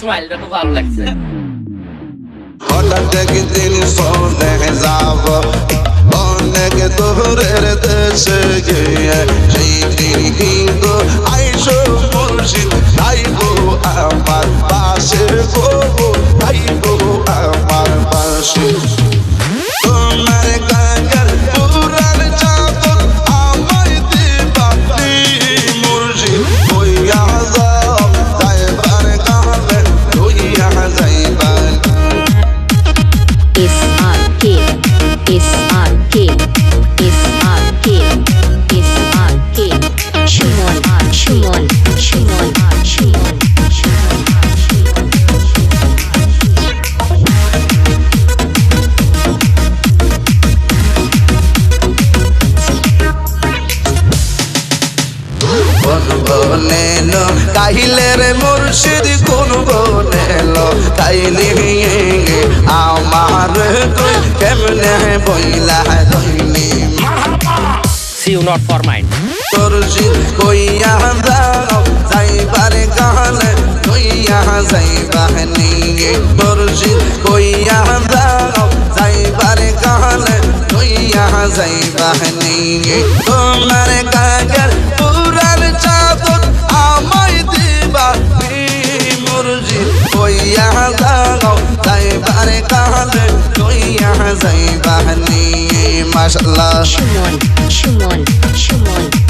স্মাইলটা খুব ভালো লাগছে। হঠাৎ একদিন শোনে যাব। অনেক দূরের দেশে গিয়ে সেই দিন কিন্তু কোন বনে লো কাহিলে রে মুর্শিদ কোন বনে লো কাইলি আমার তুই কেমনে বইলা রইলি সি ইউ নট ফর মাইন্ড মুর্শিদ কইয়া যাও যাইবার গানে কইয়া যাইবার নিয়ে। মুর্শিদ কইয়া যাও যাইবার গানে কইয়া যাইবার নিয়ে। তোমার কাগর গানে কইয়া যাইবার নিয়ে মাশাআল্লাহ। Shumon Shumon Shumon